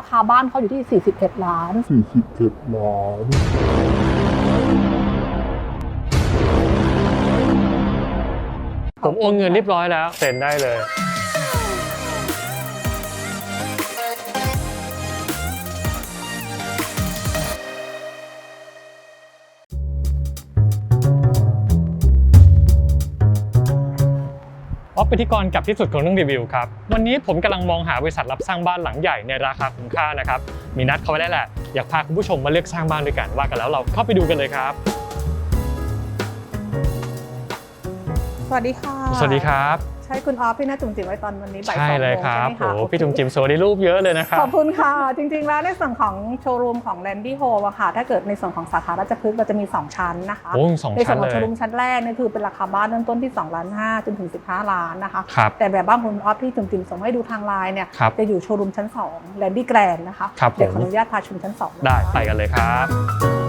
ราคาบ้านเขาอยู่ที่ 41 ล้าน 47ล้าน ผมโอนเงินเรียบร้อยแล้ว เซ็นได้เลย ออฟเป็นที่กรกับที่สุดของเรื่องรีวิวครับ วันนี้ผมกำลังมองหาบริษัทรับสร้างบ้านหลังใหญ่ในราคาคุ้มค่านะครับ มีนัดเขาไว้ได้แหละ อยากพาคุณผู้ชมมาเลือกสร้างบ้านด้วยกันว่ากันแล้วเราเข้าไปดูกันเลยครับ สวัสดีค่ะ สวัสดีครับใช่คุณออฟพี่นัทจุ๋มจิ๋มไว้ตอนวันนี้บ่ายสองใช่โมงเลยครับใช่ไหมโอ้คะพี่จุ๋มจิมสวยในรูปเยอะเลยนะครับ ขอบคุณค่ะ จริงๆ แล้วในส่วนของโชว์รูมของ Landy Home อะค่ะ ถ้าเกิดในส่วนของสาขาราชพฤกษ์เราจะมี 2 ชั้นนะคะโอ้สองในส่ชั้วนนของเลโชยว์รูมชั้นแรกเนี่ยคือเป็นราคาบ้านเริ่มต้นที่ 2 ล้าน5จนถึง 15 ล้านนะคะครับแต่แบบบ้านคุณออฟที่จุ๋มจิ๋มส่งให้ดูทางไลน์เนี่ยครับจะอยู่โชว์รูมชั้น2 Landy Grand นะคะครับเดี๋ยวผมขออนุญาตพาชมชั้น2นะคะได้ไปกันเลยครับ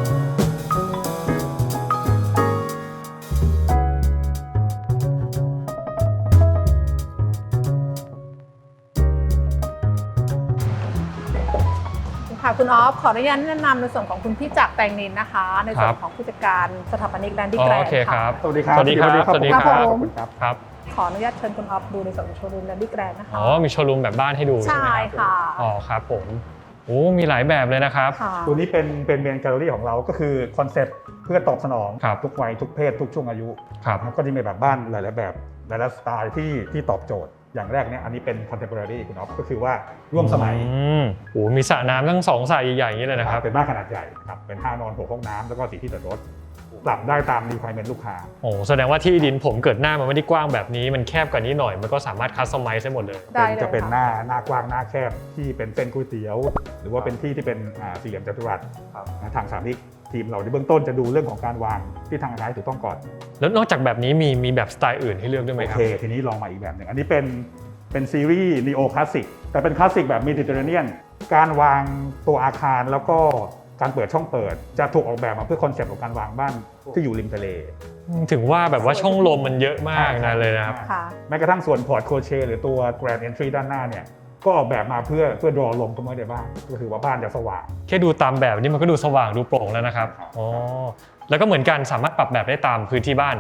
ค่ะคุณออฟขออนุญาตแนะนำในส่วนของคุณพี่จักรแตงนินนะคะ ในส่วครันบของผู้จัดการสถาปนิก Landy อ๋อ Grand โอเคครับ สวัสดีครับ สวัสดีครับ สวัสดีครับครับผมขอบคุณครับ ครับ ขออนุญาตเชิญคุณออฟดูในส่วนของโชว์รูม Landy Grand นะคะ อ๋อ มีโชว์รูมแบบบ้านให้ดูใช่ใช่ไหมครับค่ะ อ๋อ ครับผมโอ้มีหลายแบบเลยนะครับ ค่ะ ตัวนี้เป็นเป็นเมนแกลเลอรี่ของเราก็คือคอนเซ็ปต์เพื่อตอบสนองครับ ทุกวัยทุกเพศทุกช่วงอายุครับ นะครับก็จะมีแบบบ้านหลายๆแบบหลายๆสไตล์ที่ที่ตอบโจทย์ อย่างแรกเนี่ยอันนี้เป็น contemporary คุณอ๊อฟก็คือว่าร่วมสมัยอืมโอ้มีสระน้ำทั้งสองสระใหญ่ๆอย่างนี้เลยนะครับ เป็นบ้านขนาดใหญ่ครับเป็นห้านอนหกห้องน้ำแล้วก็สีที่จอดรถปรับได้ตาม requirement ลูกค้า โอ้แสดงว่าที่ดินผมเกิดหน้ามันไม่ได้กว้างแบบนี้ มันแคบกว่านี้หน่อยมันก็สามารถคัสตอมไมซ์ได้หมดเลย ได้เป็นเลยจะเป็นค่ะหน้าหน้ากว้างหน้าแคบที่เป็นเส้นก๋วยเตี๋ยว หรือว่าเป็นที่ที่เป็นอ่าสี่เหลี่ยมจัตุรัสนะทางสามนิก ทีมเราในเบื้องต้นจะดูเรื่องของการวางที่ทางท้ายถูกต้องก่อนแล้วนอกจากแบบนี้มีมีแบบสไตล์อื่นให้เลือกด้วยไหมโอครับ เคทีนี้ลองมาอีกแบบหนึ่งอันนี้เป็นเป็นซีรีส์นีโอคลาสสิกแต่เป็นคลาสสิกแบบมิดิเตอร์เรเนียนการวางตัวอาคารแล้วก็การเปิดช่องเปิด จะถูกออกแบบมาเพื่อคอนเซปต์ของการวางบ้านที่อยู่ริมทะเล ถึงว่าแบบว่าช่องลมมันเยอะมากนะเลยนะครับ ค่ะ แม้กระทั่งส่วนพอร์ตโคเชหรือตัว Grand Entry ด้านหน้าเนี่ย ก็ออกแบบมาเพื่อเพื่อรอลมเข้ามาในบ้านก็คือว่าบ้านจะสว่าง แค่ดูตามแบบนี้มันก็ดูสว่างดูโปร่งแล้วนะครับครับอ๋อแล้วก็เหมือนกันสามารถปรับแบบได้ตามพื้นที่บ้าน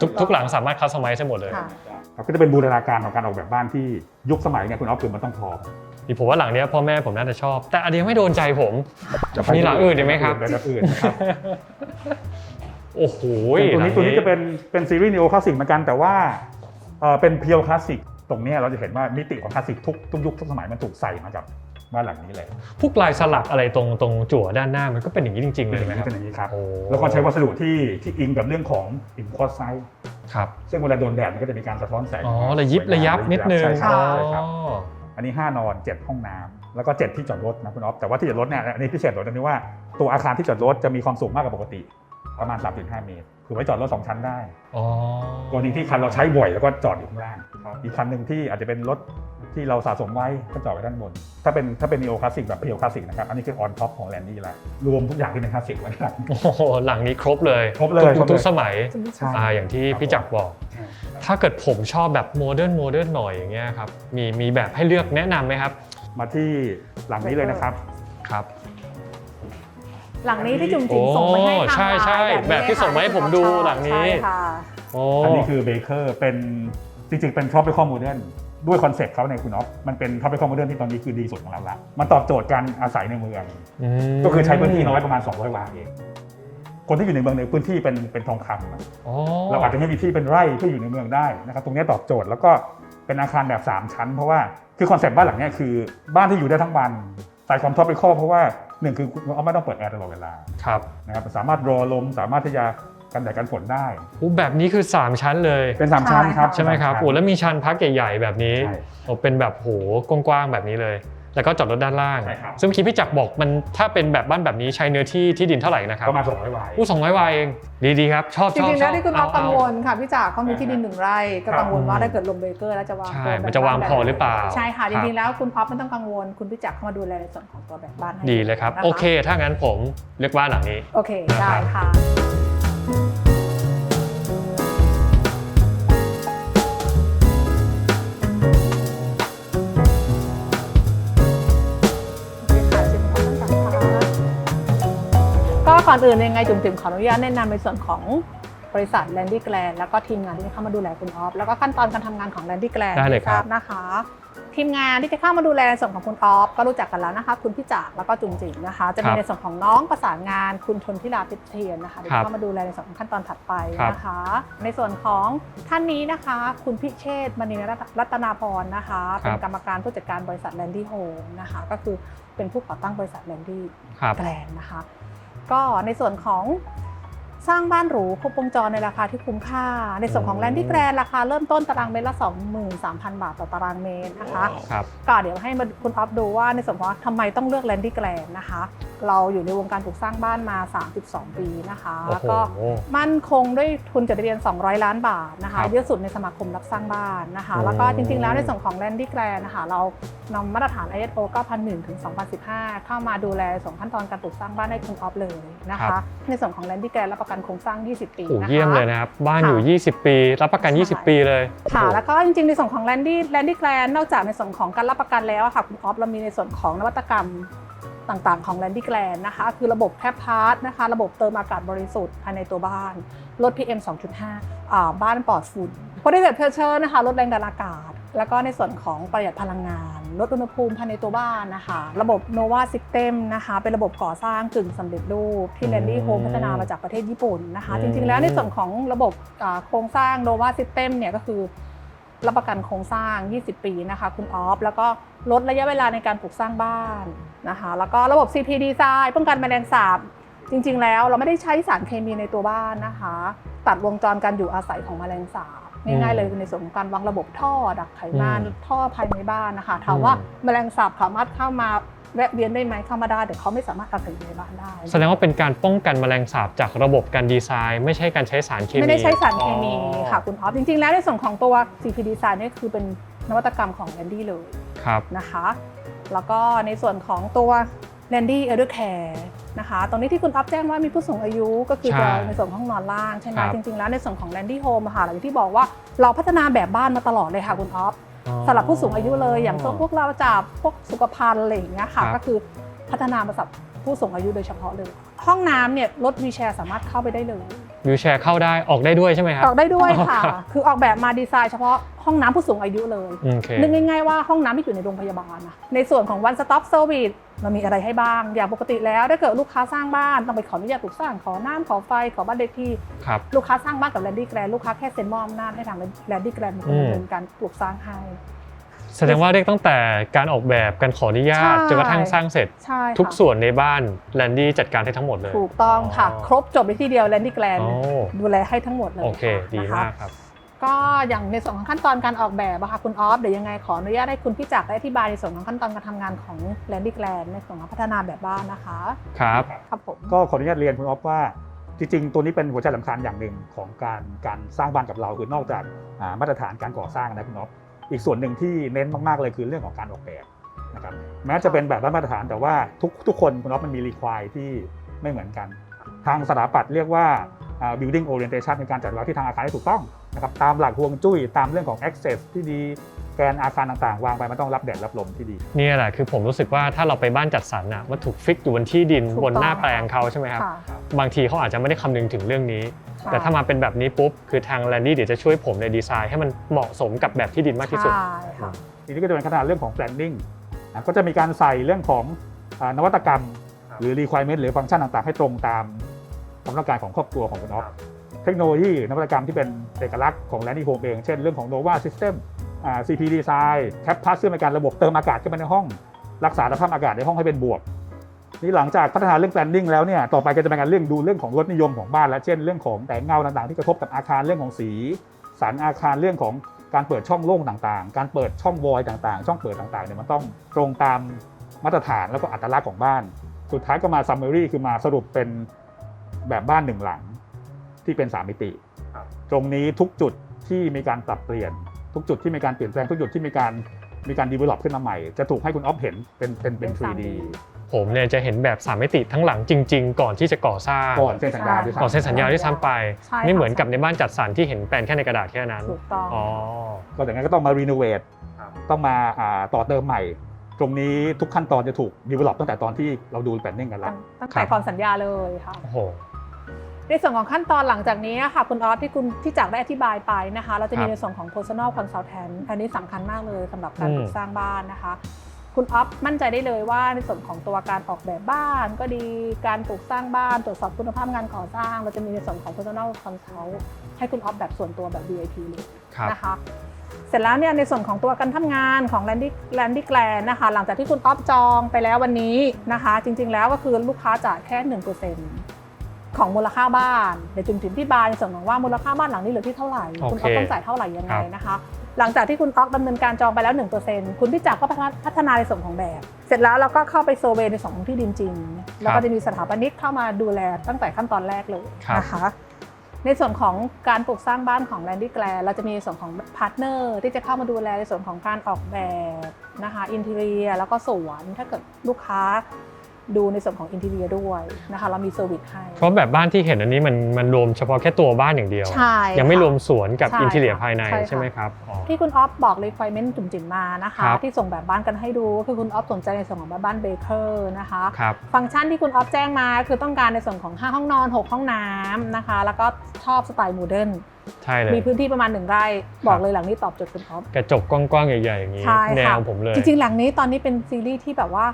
ทุกทุกหลังสามารถคัสตอมไมซ์ได้หมดเลยค่ะครับก็จะเป็นบูรณาการของการออกแบบบ้านที่ยุคสมัยเนี่ยคุณออฟคือมันต้องพร้อมนี่ผมว่าหลังเนี้ยพ่อแม่ผมน่าจะชอบ แต่อันนี้ยังไม่โดนใจผมมีหลังอื่นอีกไหมครับหลังอื่นนะครับโอ้โหตัวนี้หลังตัวนี้จะเป็นเป็นซีรีส์นีโอคลาสสิกเหมือนกันแต่ว่าเอ่อเป็นเพียวคลาสสิก ตรงเนี้ยเราจะเห็นว่ามิติของคลาสสิกทุกทุกยุคทุกสมัยมันถูกใส่มากับบ้านหลังนี้เลยพวกลายสลักอะไรตรงตรงจั่วด้านหน้ามันก็เป็นอย่างนี้จริง ๆ เลเป็นยอย่างไหมนี้ครับเป็นอย่างนี้ครับโอ้แล้วก็ใช้วัสดุที่ที่อิงกับเรื่องของอินคอร์ไซส์ครับซึ่งเวลาโดนแดดมันก็จะมีการสะท้อนแสงอ๋อระยิบระยับนิดนึงใช่ครับอ๋อใช่ครับอันนี้ 5 นอน 7 ห้องน้ำแล้วก็ 7 ที่จอดรถนะคุณอ๊อฟแต่ว่าที่จอดรถเนี่ยอันนี้พิเศษตรงที่ว่าตัวอาคารที่จอดรถจะมีความสูงมากกว่าปกติประมาณ 3.5 เมตร คือไว้จอดรถ2ชั้นได้อ๋อตัวหนึงที่คันเราใช้บ่อยแล้วก็จอดอยู่ข้างล่างอีกคันหนึ่งที่อาจจะเป็นรถที่เราสะสมไว้ก็จอดไว้ด้านบน ถ้าเป็นถ้าเป็นนีโอคลาสสิกแบบเพียวคลาสสิกนะครับ อันนี้คือออนท็อปของแลนดี้ละรวมทุกอย่างที่เป็นคลาสสิกไว้ข้างหลังโอ้โหหลังนี้ครบเลย ครบเลยทุกครบเลยทุกสมัยใช่อ่าอย่างที่พี่จักรบอก ถ้าเกิดผมชอบแบบโมเดิร์นโมเดิร์นหน่อยอย่างเงี้ยครับมีมีแบบให้เลือกแนะนำไหมครับ มาที่หลังนี้เลยนะครับครับ หลังนี้ที่จุ๋มจิ๋มส่งไปให้ทางโอ้ใช่ใช่ไลน์แบบที่ส่งมาให้ผมดูหลังนี้ใช่ค่ะโอ้อันนี้คือเบเกอร์เป็นจริงๆ เป็น tropical modern ด้วยคอนเซ็ปต์เขาในยคุณอ๊อฟมันเป็น tropical modern ที่ตอนนี้คือดีสุดของเราละมันตอบโจทย์การอาศัยในเมืองมก็คือใช้พื้นที่น้อยประมาณ 200 วาเองคนที่อยู่ในเมืองในพื้นที่เป็นเป็นทองคำอะอ๋อเราอาจจะไม่มีที่เป็นไร่เพื่ออยู่ในเมืองได้นะครับตรงนี้ตอบโจทย์แล้วก็เป็นอาคารแบบ 3 ชั้น เพราะว่าคือคอนเซ็ปต์บ้านหลังเนี้ยคือบ้านที่อยู่ได้ทั้งวันใส่ความ tropical เพราะว่า หนึ่งคือคุณอ๊อฟไม่ต้องเปิดแอร์ตลอดเวลาครับนะครับสามารถรอลมสามารถที่จะกันแดดกันฝนได้อู้แบบนี้คือ 3 ชั้นเลยเป็นสามชั้นครับใช่ไหมครับเป็นสาโอ้ชั้นแล้วมีชั้นพักใหญ่ๆแบบนี้ใช่โอ้เป็นแบบโหกว้างๆแบบนี้เลย แล้วก็จอดรถด้านล่าง ใช่ครับ ซึ่งเมื่อกี้พี่จักรบอกมันถ้าเป็นแบบบ้านแบบนี้ใช้เนื้อที่ที่ดินเท่าไหร่นะครับประมาณ200วาอู้สองร้อยวาเองดีๆครับ ชอบจชอบริงๆชแล้อวบที่คุณอ๊อฟเากังวลค่ะพี่จ๋าเขามีที่ดินหนึ่งไร่ก็กังวลว่าถ้าเกิดลงเบเกอร์แล้วจะวางใช่ตัวแบบมันจะวางบ้พอหรือเปล่าใช่ค่ะจครับริงๆแล้วคุณอ๊อฟไม่ต้องกังวล คุณพี่จ๋าเข้ามาดูแลในส่วนของตัวแบบบ้านให้ดีเลยครับ นะะโอเค ถ้างั้นผมเลือกบ้านหลังนี้ โอเคได้ค่ะ ก่อนอื่นยังไงจุ๋มจิ๋มขออนุญาตแนะนำในส่วนของบริษัท Landy Grand แล้วก็ทีมงานที่เข้ามาดูแลคุณออฟแล้วก็ขั้นตอนการทำงานของ Landy Grand ได้เลยครับทานะคะ ทีมงานที่จะเข้ามาดูแลในส่วนของคุณออฟก็รู้จักกันแล้วนะคะคุณพี่จักรแล้วก็จุ๋มจิ๋มนะคะ จะมีในส่วนของน้องประสานงานคุณชนทิราพิเทียนนะคะที่เข้ามาดูแลในส่วนของขั้นตอนถัดไปนะคะ ในส่วนของท่านนี้นะคะ คุณพิเชษฐ์มณีรัตนาพรนะคะเป็นกรรมการผู้จัดการบริษัท Landy Home นะคะก็คือเป็นผู้ก่อตั้งบริษัท Landy ครับ แกรนนะคะ ก็ในส่วนของสร้างบ้านหรูครบวงจรในราคาที่คุ้มค่า ในส่วนของแลนดี้แกรนราคาเริ่มต้นตารางเมตรละ 23,000 บาทต่อตารางเมตรนะคะครับก็เดี๋ยวให้มาคุณออฟดูว่าในส่วนของว่าทำไมต้องเลือกแลนดี้แกรนนะคะ เราอยู่ในวงการปลูกสร้างบ้านมา 32 ปีนะคะโอ้แล้วโหก็มั่นคงด้วยทุนจดทะเบียน 200 ล้านบาทนะคะครับเยอะสุดในสมาคมรับสร้างบ้านนะคะโอ้แล้วก็จริงๆ แล้วในส่วนของแลนดี้แกรนนะคะ เรานำมาตรฐาน ISO 9001ถึง2015 เข้ามาดูแลส่วนขั้นตอนการปลูกสร้างบ้านให้คุณออฟเลยนะครัคะบในส่วนของแลนดี้แกรนรับประกันโครงสร้าง 20 ปีโอ้นะคะเยี่ยมเลยนะครับ บ้านอยู่ค่ะ20 ปี รับประกันใช่20 ปีเลย ค่ะโอ้โหแล้วก็จริงๆ ในส่วนของแลนดี้แลนดี้แกรนนอกจากในส่วนของการรับประกันแล้วอะค่ะคุณออฟเรามีในส่วนของนวัตกรรม ต่างๆ ของแลนดี้แกรนนะคะคือระบบแคปพาร์ทนะคะระบบเติมอากาศบริสุทธิ์ภายในตัวบ้านลด PM 2.5อ่าบ้านปลอดฝุ่นโพลิเซตเพเชอร์นะคะลดแรงดันอากาศ แล้วก็ในส่วนของประหยัดพลังงาน ลดอุณหภูมิภายในตัวบ้านนะคะ ระบบ Nova System นะคะเป็นระบบก่อสร้างกึ่งสำเร็จรูปที่ Landy Home พัฒนามาจากประเทศญี่ปุ่นนะคะอืมจริงๆแล้วในส่วนของระบบอ่าโครงสร้าง Nova System เนี่ยก็คือรับประกันโครงสร้าง 20 ปีนะคะ คุณออฟ แล้วก็ลดระยะเวลาในการปลูกสร้างบ้าน นะคะ แล้วก็ระบบ CP Design ป้องกันแมลงสาบ จริง ๆ แล้วเราไม่ได้ใช้สารเคมีในตัวบ้านนะคะ ตัดวงจรการอยู่อาศัยของแมลงสาบง่ายๆเลยคือในส่วนของการวางระบบท่อดักไขมันอืมท่อภายในบ้านนะคะถามว่าแมลงสาบสามารถเข้ามาแวะเวียนได้ไหมเข้ามาได้แต่เขาไม่สามารถอาศัยอยู่ในบ้านได้ แสดงว่าเป็นการป้องกันแมลงสาบจากระบบการดีไซน์ ไม่ใช่การใช้สารเคมีไม่ได้ใช้สารเคมีอ๋อค่ะคุณออฟจริงๆ แล้วในส่วนของตัว CP Design เนี่ยคือเป็นนวัตกรรมของ Landy เลยครับนะคะ แล้วก็ในส่วนของตัว Landy Elder Care นะคะตรงนี้ที่คุณอัพแจ้งว่ามีผู้สูงอายุก็คือใช่จะในส่วนของห้องนอนล่างใช่ไหมครับจริงๆแล้วในส่วนของ Landy Home อะค่ะอย่างที่บอกว่าเราพัฒนาแบบบ้านมาตลอดเลยค่ะคุณออฟอ๋อสำหรับผู้สูงอายุเลยอย่างตัวพวกเราจับพวกสุขภัณฑ์อะไรอย่างเงี้ยค่ะครับก็คือพัฒนามาสำหรับผู้สูงอายุโดยเฉพาะเลย ห้องน้ำเนี่ยรถวีแชร์สามารถเข้าไปได้เลย วิวแชร์เข้าได้ออกได้ด้วยใช่ไหมครับออกได้ด้วยค่ะอ๋อครับคือออกแบบมาดีไซน์เฉพาะห้องน้ำผู้สูงอายุเลยโอเคนึกง่าย ๆว่าห้องน้ำที่อยู่ในโรงพยาบาลนะในส่วนของ one stop service เรามีอะไรให้บ้าง อย่างปกติแล้วถ้าเกิดลูกค้าสร้างบ้านต้องไปขออนุญาตปลูกสร้างขอน้ำขอไฟขอบ้านเลขที่ครับลูกค้าสร้างบ้านกับแลนดี้แกรนลูกค้าแค่เซ็นมอบอำนาจให้ทางแลนดี้แกรนเป็นคนดำเนินการปลูกสร้างให้ แสดงว่าเรียกตั้งแต่การออกแบบการขออนุญาตใช่จนกระทั่งสร้างเสร็จ ใช่ค่ะทุกส่วนในบ้านแลนดี้จัดการให้ทั้งหมดเลย ถูกต้องค่ะอ๋อครบจบในที่เดียวแลนดี้แกรนโอ้ดูแลให้ทั้งหมดเลยโอเคค่ะดีนะคะมากครับก็อย่างในส่วนของขั้นตอนการออกแบบอะค่ะคุณออฟเดี๋ยวยังไงขออนุญาตให้คุณพี่จักรได้อธิบายในส่วนของขั้นตอนการทำงานของแลนดี้แกรนในส่วนของพัฒนาแบบบ้านนะคะครับครับผมก็ขออนุญาตเรียนคุณออฟว่า จริงๆ ตัวนี้เป็นหัวใจสำคัญอย่างหนึ่งของการการสร้างบ้านกับเราคือนอกจากอ่ามาตรฐานการก่อสร้างนะคุณออฟ อีกส่วนหนึ่งที่เน้นมาก ๆ เลยคือเรื่องของการออกแบบนะครับแม้จะเป็นแบบมาตรฐานแต่ว่าทุกทุกคนคุณออฟมันมีรีควายที่ไม่เหมือนกัน ทางสถาปัตย์เรียกว่า building orientation ในการจัดวางที่ทางอาคารให้ถูกต้องนะครับตามหลักฮวงจุ้ยตามเรื่องของ access ที่ดี แกนอาคารต่างๆ วางไปมันต้องรับแดดรับลมที่ดี เนี่ยแหละคือผมรู้สึกว่าถ้าเราไปบ้านจัดสรรอะมันถูกฟิกอยู่บนที่ดินถูกบนหน้าต้อง แปลงเขาใช่ไหมครับค่ะ บางทีเขาอาจจะไม่ได้คำนึงถึงเรื่องนี้ ค่ะ แต่ถ้ามาเป็นแบบนี้ปุ๊บคือทางแลนดี้เดี๋ยวจะช่วยผมในดีไซน์ให้มันเหมาะสมกับแบบที่ดินมากที่สุด ใช่ค่ะ ทีนี้ก็จะเป็นขนาดเรื่องของ planning นะก็จะมีการใส่เรื่องของอานวัตกรรมหรือ requirement หรือฟังก์ชันต่างๆ ให้ตรงตามความต้องการของครอบครัวของคุณอ๊อฟเทคโนโลยีหรือนวัตกรรมที่เป็นเอกลักษณ์ของ Landy Home เอง เช่นเรื่องของ Nova System อ่า CP Design Cap Pass ซึ่งเป็นการระบบเติมอากาศเข้าไปในห้อง รักษาสภาพอากาศในห้องให้เป็นบวกนี่หลังจากพัฒนาเรื่อง planning แล้วเนี่ยต่อไปก็จะเป็นการเรื่องดูเรื่องของรสนิยมของบ้านและเช่นเรื่องของแสงเงาต่างๆ ที่กระทบกับอาคารเรื่องของสีสารอาคารเรื่องของการเปิดช่องโล่งต่างๆ การเปิดช่องวอยต่างๆ ช่องเปิดต่างๆเนี่ยมันต้องตรงตามมาตรฐานแล้วก็อัตลักษณ์ของบ้าน สุดท้ายก็มา summary คือมาสรุปเป็นแบบบ้านหนึ่งหลังที่เป็น3มิติ ตรงนี้ทุกจุดที่มีการปรับเปลี่ยน ทุกจุดที่มีการเปลี่ยนแปลงทุกจุดที่มีการมีการ develop ขึ้นมาใหม่ จะถูกให้คุณออฟเห็นเป็นเป็นเป็น 3D ผมเนี่ยจะเห็นแบบสามมิติทั้งหลังจริง ๆ ก่อนที่จะก่อสร้างก่อนเซ็นสัญญาด้วยซ้ำก่อนเซ็นสัญญาด้วยซ้ำไปใช่ค่ะไม่เหมือนกับในบ้านจัดสรรที่เห็นแปลนแค่ในกระดาษแค่นั้นถูกต้องอ๋อก็อย่างนั้นก็ต้องมา renovate ต้องมาอ่าต่อเติมใหม่ ตรงนี้ทุกขั้นตอนจะถูก develop ตั้งแต่ตอนที่เราดูแ l นนิ่งกันแล้วตั้งแต่ก่อนสัญญาเลยค่ะโอ้โห ในส่วนของขั้นตอนหลังจากนี้ค่ะคุณออสที่คุณที่จากได้อธิบายไปนะคะ เราจะมีครับในส่วนของ personal consultant อันนี้สำคัญมากเลยสำหรับการอืมปลูกสร้างบ้านนะคะ คุณออฟมั่นใจได้เลยว่าในส่วนของตัวการออกแบบบ้าน ก็ดีการปลูกสร้างบ้านตรวจสอบคุณภาพงานก่อสร้าง เราจะมีในส่วนของ personal consult ให้คุณออฟแบบส่วนตัวแบบ VIP เลยครับนะคะเสร็จแล้วเนี่ยในส่วนของตัวการทำงานของ Landy Landy Grand นะคะหลังจากที่คุณออฟจองไปแล้ววันนี้นะคะ จริงๆแล้วก็คือลูกค้าจ่ายแค่หนึ่ ของมูลค่าบ้านเดี๋ยวจุ่มถึงที่บานในส่วนของว่ามูลค่าบ้านหลังนี้เหลือที่เท่าไหร่ คุณออฟต้องจ่ายเท่าไหร่ยังไงนะคะ หลังจากที่คุณออฟดำเนินการจองไปแล้ว 1%คุณพี่จักรก็พัฒนาในส่วนของแบบ เสร็จแล้วเราก็เข้าไปโซเวในส่วนของที่ดินจริง แล้วก็จะมีสถาปนิกเข้ามาดูแลตั้งแต่ขั้นตอนแรกเลยครับนะคะในส่วนของการปลูกสร้างบ้านของ Landy g l a เราจะมีในส่วนของพาร์ทเนอร์ที่จะเข้ามาดูแลในส่วนของการออกแบบนะคะอินเทเรียแล้วก็สวนถ้าเกิดลูกค้า ดูในส่วนของอินเทเรียด้วยนะคะเรามีเซอร์วิสให้ เพราะแบบบ้านที่เห็นอันนี้มันมันรวมเฉพาะแค่ตัวบ้านอย่างเดียว ใช่ยังไม่ค่ะรวมสวนกับใช่อินทีเรียค่ะภายในใช่ค่ะ ใช่ไหมครับอ๋อ ที่คุณออฟบอก requirement จุ่มจิ๋มมานะคะ ครับ ที่ส่งแบบบ้านกันให้ดูก็คือคุณออฟสนใจในส่วนของแบบบ้านเบเกอร์นะคะ ครับ ฟังก์ชันที่คุณออฟแจ้งมาคือต้องการในส่วนของ 5 ห้องนอน 6 ห้องน้ำนะคะ แล้วก็ชอบสไตล์โมเดิร์นใช่เลย มีพื้นที่ประมาณหนึ่งไร่ บอกเลยหลังนี้ตอบโจทย์คุณออฟ กระจกกว้างๆ ใหญ่ๆ อย่างนี้ ใช่แนค่ะวผมเลย จริงๆ หลังนี้ตอนนี้เป็นซีรีส์ที่แบบว่า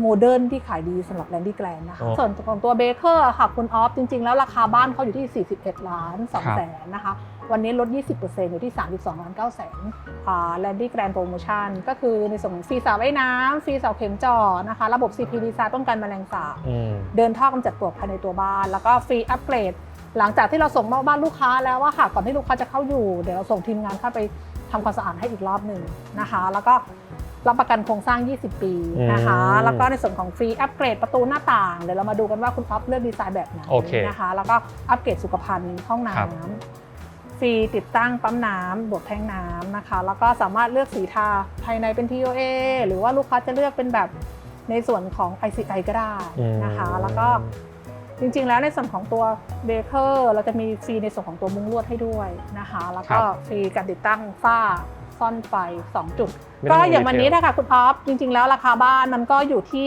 โมเดิร์นที่ขายดีสำหรับแลนดี้แกลนนะคะโอ้ส่วนของตัวเบเกอร์ค่ะคุณออฟจริง ๆ แล้วราคาบ้านเขาอยู่ที่ 41 ล้าน2แสนนะคะ วันนี้ลด 20%อยู่ที่ 32 ล้าน9แสนแลนดี้แกรนโปรโมชั่นก็คือในส่วนของฟรีสระว่ายน้ำฟรีเสาเข็มจ่อนะคะ ระบบ CP ดีไซน์ป้องกันแมลงสาบอืมเดินท่อกำจัดปลวกภายในตัวบ้าน แล้วก็ฟรีอัปเกรด หลังจากที่เราส่งมอบบ้านลูกค้าแล้วว่าค่ะก่อนที่ลูกค้าจะเข้าอยู่ เดี๋ยวเราส่งทีมงานเข้าไปทำความสะอาดให้อีกรอบหนึ่งนะคะ แล้วก็ รับประกันโครงสร้าง 20 ปีนะคะ อืมแล้วก็ในส่วนของฟรีอัปเกรดประตูหน้าต่าง เดี๋ยวเรามาดูกันว่าคุณอ๊อฟเลือกดีไซน์แบบไหนโอเคนะคะ แล้วก็อัปเกรดสุขภัณฑ์ห้องน้ครับำฟรีติดตั้งปั๊มน้ำบวกแทงน้ำนะคะ แล้วก็สามารถเลือกสีทาภายในเป็น TOA หรือว่าลูกค้าจะเลือกเป็นแบบในส่วนของ ICI ก็ได้นะคะ แล้วก็จริงๆ แล้วในส่วนของตัวเบเกอร์เราจะมีฟรีในส่วนของตัวมุ้งลวดให้ด้วยนะคะ แล้วก็ครับฟรีการติดตั้งฝ้าซ่อนไฟ 2 จุดไม่ต้ ก็องอย่างวันนี้ดีเทลนะคะคุณออฟจริง ๆ แล้วราคาบ้านมันก็อยู่ที่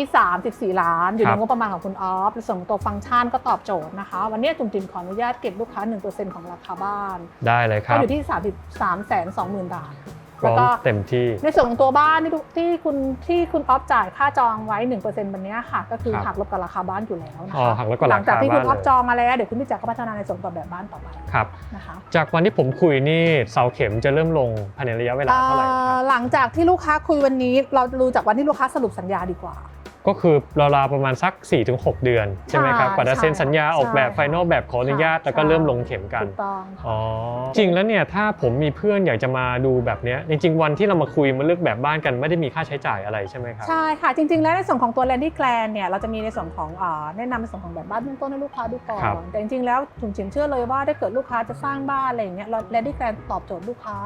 34 ล้าน อยู่คในรับงบประมาณของคุณออฟในส่วนของตัวฟังก์ชันก็ตอบโจทย์นะคะ วันนี้จุ่มจิมขออนุญาตเก็บลูกค้า 1%ของราคาบ้าน ได้เลยคก็รับอยู่ที่ 33 2 0 0 0 0 บาท พร้แล้วอมก็เต็มที่ ในส่วนของตัวบ้านที่ทุกที่คุณที่คุณออฟจ่ายค่าจองไว้ 1%วันนี้ค่ะ ก็คือครับหักลบกับราคาบ้านอยู่แล้วนะอ๋อคะหักลบกับหลังจากที่คุณอราอคาฟบ้านเลยจองมาแล้วเดี๋ยวคุณพี่จักรก็พัฒนาในส่วนของแบบบ้านต่อไปครับนะคะจากวันที่ผมคุยนี่เสาเข็มจะเริ่มลงภายในระยะเวลาเท่าไหร่คเอ่รับอหลังจากที่ลูกค้าคุยวันนี้เราดูจากวันที่ลูกค้าสรุปสัญญาดีกว่า ก็คือราวๆประมาณสัก 4-6 เดือน ใช่ไหมครับใช่กว่าจะเซ็นสัญญาใช่ออกแบบใช่ไฟนอลแบบขออนุญาตค่ะแล้วก็ใช่เริ่มลงเข็มกันถูกต้องค่ะอ๋อจริงแล้วเนี่ยถ้าผมมีเพื่อนอยากจะมาดูแบบเนี้ยจริงๆวันที่เรามาคุยมาเลือกแบบบ้านกันไม่ได้มีค่าใช้จ่ายอะไรใช่ไหมครับใช่ค่ะจริง ๆ แล้วในส่วนของตัว Landy Grand เนี่ยเราจะมีในส่วนของอ่าแนะนำในส่วนของแบบบ้านเบื้องต้นให้ลูกค้าดูก่อครับนแต่จริงๆแล้วถุงจิมเชื่อเลยว่าถ้าเกิดลูกค้าจะสร้างบ้านอะไรอย่างเงี้ยเรา Landy Grand ตอบโจทย์ลูกค้า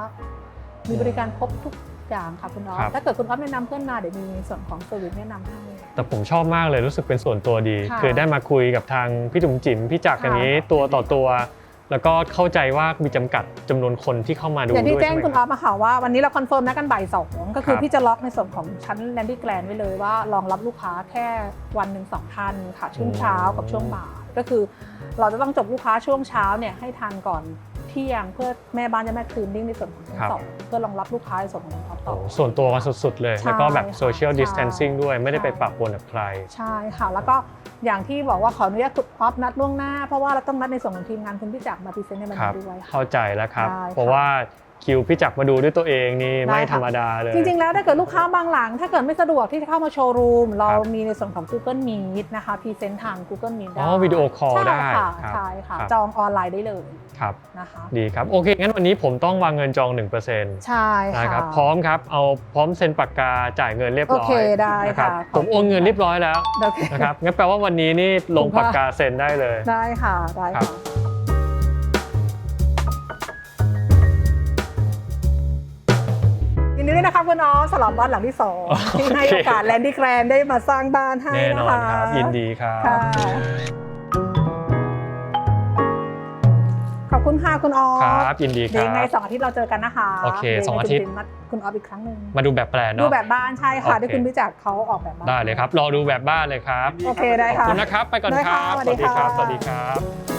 มีบริการครบทุกอย่างค่ะคุณออฟครับถ้าเกิดคุณออฟแนะนำเพื่อนมาเดี๋ยวมีในส่วนของเซอร์วิสแนะนำให้ แต่ผมชอบมากเลยรู้สึกเป็นส่วนตัวดี ค่ะคือได้มาคุยกับทางพี่จุ๋มจิ๋มพี่จักรค่ะอย่างนี้ตัวต่อตัว แล้วก็เข้าใจว่ามีจำกัดจำนวนคนที่เข้ามาดูอย่างที่ด้วยแจ้งใช่ไหมคุณคอรัอบ ฟมาค่ะว่าวันนี้เราคอนเฟิร์มนัดกันบ่ายสองก็คือครับ พี่จะล็อกในส่วนของชั้นแลนดี้แกลนไว้เลยว่ารองรับลูกค้าแค่วันหนึ่งสองท่านค่ะช่วงเช้ากับช่วงบ่ายก็คือ เราจะต้องจบลูกค้าช่วงเช้าเนี่ยให้ทันก่อนเที่ยงเพื่อแม่บ้านจะแม่คืนดิ้งในส่วนของชั้นครับ สองเพื่อรองรับลูกค้าในส่วนของคุณออฟต่โอ้อ ส่วนตัวกันสุดๆเลย ใช่แล้วก็แบบค่ะโซเชียลใช่ดิสเทนซิ่งด้วยไม่ได้ไปใช่ ปะปนกับใคร ใช่ค่ะ แล้วก็อย่างที่บอกว่าขออนุญาตคุณออฟนัดล่วงหน้า เพราะว่าเราต้องนัดในส่วนของทีมงานคุณพี่จักรมาพรีเซนต์ในวันครับนี้ด้วยค่ะ เข้าใจแล้วครับ ได้ค่ะเพราะว่าคิวพี่จักรมาดูด้วยตัวเองนี่ได้ไม่ค่ะ ธรรมดาเลย จริงๆ แล้วถ้าเกิดลูกค้าบางหลัง ถ้าเกิดไม่สะดวกที่จะเข้ามาโชว์รูม เราครับมีในส่วนของ Google Meet นะคะพรีเซนต์ทาง Google Meet ได้อ๋อวิดีโอคอลใช่ได้ค่ะครับใช่ค่ะ ครับ จองออนไลน์ได้เลย ครับ นะคะ ดีครับ โอเค งั้นวันนี้ผมต้องวางเงินจอง 1%ใช่ค่ะนะครับ พร้อมครับ เอาพร้อมเซ็นปากกาจ่ายเงินเรียบร้อยโอเคได้นะครับค่ะผมโอนเงินเรียบร้อยแล้วโอเคนะครับ งั้นแปลว่าวันนี้นี่ลงขอบคุณปากค่ะกาเซ็นได้เลย ได้ค่ะได้ครัค่ะบยินดีด้วยนะคะคุณน้องสำหรับบ้านหลังที่สองที่ให้โอกาสแลนดี้แกรนได้มาสร้างบ้านให้แน่นนะอนคะ ครับ ยินดีครับ ค่ะ คุณคุณค่ะคุณออฟครับยินดีคเดี๋ยวรัยังไงบสองอาทิตย์เราเจอกันนะคะโอเคดี๋วสองอาทิตย์จะนัดคุณออฟอีกครั้งหนึ่งมาดูแบบแปลนดูเนาะแบบบ้านใช่ค่ะโอเคที่คุณวิจักรเขาออกแบบบ้านได้เลยครับรอดูแบบบ้านเลยครับโอเคได้ขอบค่ะคุณนะครับไปก่อนได้คค่ะรับสวัสดีค่ะสวัสดีครับ